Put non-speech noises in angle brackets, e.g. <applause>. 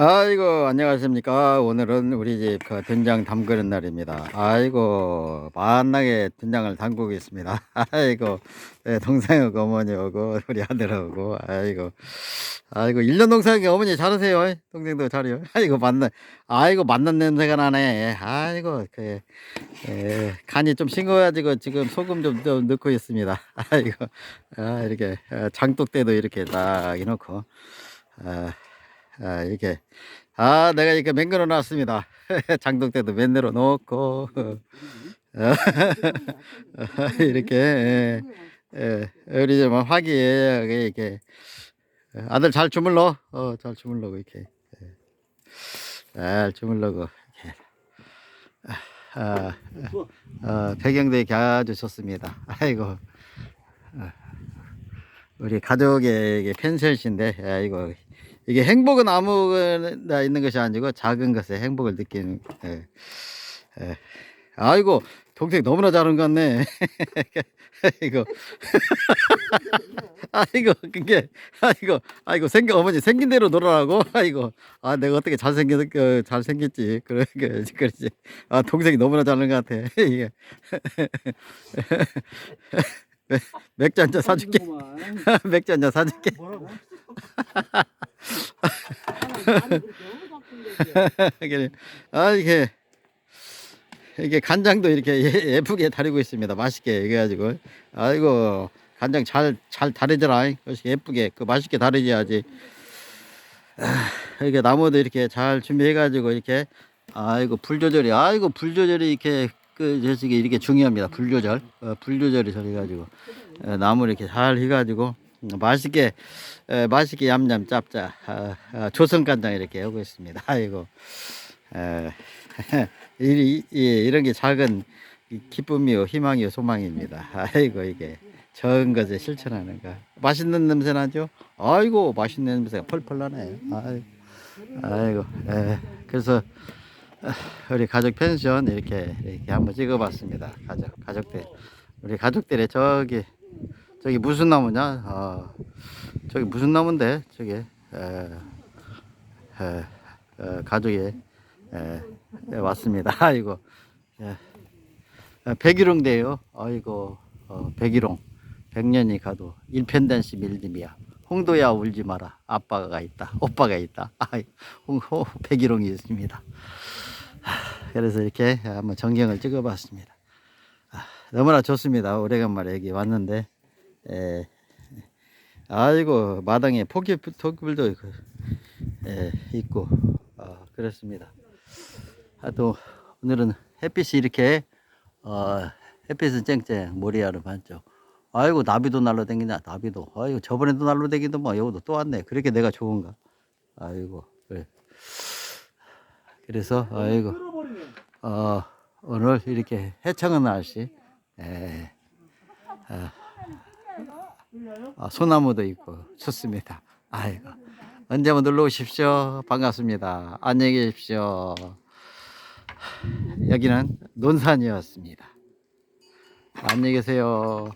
아이고 안녕하십니까. 오늘은 우리 집 그 된장 담그는 날입니다. 아이고 만나게 된장을 담그고 있습니다. <laughs> 아이고 네, 동생하고 어머니하고 우리 아들하고 아이고. 아이고 일년 동생이 어머니 잘하세요. 동생도 잘해요. <laughs> 아이고 만나 아이고 만난 냄새가 나네. 아이고 그 에, 간이 좀 싱거워가지고 지금 소금 좀, 좀 넣고 있습니다. <laughs> 아이고 아, 이렇게 아, 장독대도 이렇게 딱 해놓고 아, 아, 이렇게. 아, 내가 이렇게 맹글어 놨습니다. <laughs> 장독대도 맨내로 놓고. <laughs> 이렇게, 예, 예, 우리 좀 화기, 이렇게. 아들 잘 주물러. 어, 잘 주물러고, 이렇게. 예. 잘 주물러고, 이렇게. 아, 어, 배경도 이렇게 아주 좋습니다. 아이고. 어, 우리 가족의 펜션인데, 아이고. 이게 행복은 아무나 있는 것이 아니고 작은 것에 행복을 느끼는. 예. 예. 아이고 동생 너무나 잘한 것 같네. 아이고. <laughs> 아이고 그게 아이고 아이고 생겨 어머니 생긴 대로 놀아라고 아이고 아 내가 어떻게 잘생겼 어, 잘생겼지 그래 그 그러지 아 동생이 너무나 잘하는 것 같아 <laughs> 이게 맥- <laughs> 맥주 한 잔 사줄게 맥주 한 잔 사줄게 뭐라고? 그래. <laughs> 아 이게 이게 간장도 이렇게 예- 예쁘게 다리고 있습니다. 맛있게 해가지고 아이고 간장 잘 잘 다리더라. 예쁘게 그 맛있게 다리져야지. 아, 이게 나무도 이렇게 잘 준비해가지고 이렇게 아이고 불 조절이 아이고 불 조절이 이렇게 그 저식이 이렇게 중요합니다. 불 조절 어, 불 조절이 저래가지고 어, 나무를 이렇게 잘 해가지고 맛있게 에, 맛있게 얌얌 짭짭 아, 아, 조선 간장 이렇게 하고 있습니다. <laughs> 아이고 에, <laughs> 이, 이, 이런 게 작은 이 기쁨이요 희망이요 소망입니다. <laughs> 아이고 이게 적은 것에 실천하는 거 맛있는 냄새 나죠? 아이고 맛있는 냄새가 펄펄 나네. 아이고, 아이고 에, 그래서 아, 우리 가족 펜션 이렇게 이렇게 한번 찍어봤습니다. 가족 가족들 우리 가족들의 저기 저기 무슨 나무냐? 어, 저기 무슨 나무인데 저기 에, 에, 어, 가족이 에, 에, 왔습니다. <laughs> 아이고 예. 어, 백일홍대요. 아이고 어, 백일홍 백년이 가도 일편단시 밀림이야. 홍도야 울지 마라. 아빠가 있다. 오빠가 있다. <laughs> 아이 홍, 호, 백일홍이 있습니다. 하, 그래서 이렇게 한번 전경을 찍어봤습니다. 아, 너무나 좋습니다. 오래간만에 여기 왔는데 에, 아이고 마당에 포기 토끼불도 있고, 에, 있고 어, 그렇습니다. 아, 또 오늘은 햇빛이 이렇게 어, 햇빛은 쨍쨍 모리아로 반쪽. 아이고 나비도 날라다니냐 나비도. 아이고 저번에도 날라다니던 뭐 여기도 또 왔네. 그렇게 내가 좋은가? 아이고 그래. 그래서 아이고. 어, 오늘 이렇게 해창은 날씨. 에, 아, 아, 소나무도 있고 좋습니다. 아이고 언제 한번 놀러 오십시오. 반갑습니다. 안녕히 계십시오. 여기는 논산이었습니다. 안녕히 계세요.